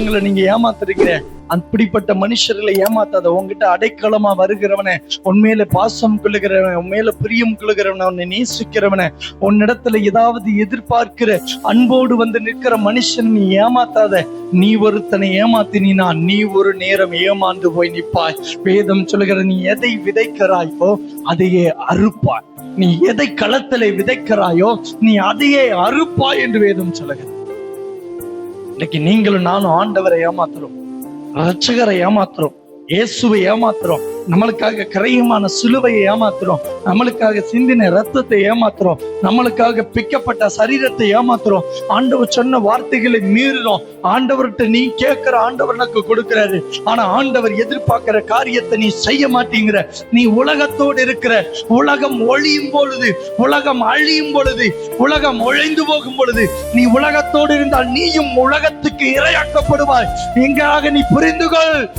மனுஷங்களை நீங்க ஏமாத்துறீங்க. அப்படிப்பட்ட மனுஷர்களை ஏமாத்தாத உங்ககிட்ட அடைக்கலமா வருகிறவனே உன்மேல பாசம் கொள்ளுகிறவன் உன்மேல பிரியம் கொள்ளுகிறவன உன்னை நேசிக்கிறவன உன்னிடத்துல ஏதாவது எதிர்பார்க்கிற அன்போடு வந்து நிற்கிற மனுஷன் நீ ஏமாத்தாத நீ ஒருத்தனை ஏமாத்தினா நீ ஒரு நேரம் ஏமாந்து போய் நிப்பாய் வேதம் சொல்லுகிற நீ எதை விதைக்கிறாயோ அதையே அறுப்பாய். நீ எதை களத்திலே விதைக்கிறாயோ நீ அதையே அறுப்பாய் என்று வேதம் சொல்லுகிறது. இன்னைக்கு நீங்களும் நானும் ஆண்டவரை ஏமாத்துறோம். ரட்சகரை ஏமாத்துறோம். இயேசுவை ஏமாத்துறோம். நம்மளுக்காக கரையுமான சிலுவையை ஏமாத்துறோம். நம்மளுக்காக சிந்தின ரத்தத்தை ஏமாத்துறோம். நம்மளுக்காக பிக்கப்பட்ட சரீரத்தை ஏமாத்துறோம். ஆண்டவர் சொன்ன வார்த்தைகளை மீறுறோம். ஆண்டவர்கிட்ட நீ கேட்கிற ஆண்டவர் எனக்கு கொடுக்கிறாரு. ஆனா ஆண்டவர் எதிர்பார்க்கிற காரியத்தை நீ செய்ய மாட்டேங்கிற. நீ உலகத்தோடு இருக்கிற உலகம் ஒழியும் பொழுது உலகம் அழியும் பொழுது உலகம் ஒழிந்து போகும் பொழுது நீ உலகத்தோடு இருந்தால் நீயும் உலகத்துக்கு இரையாக்கப்படுவாய். எங்காக நீ புரிந்து கொள்.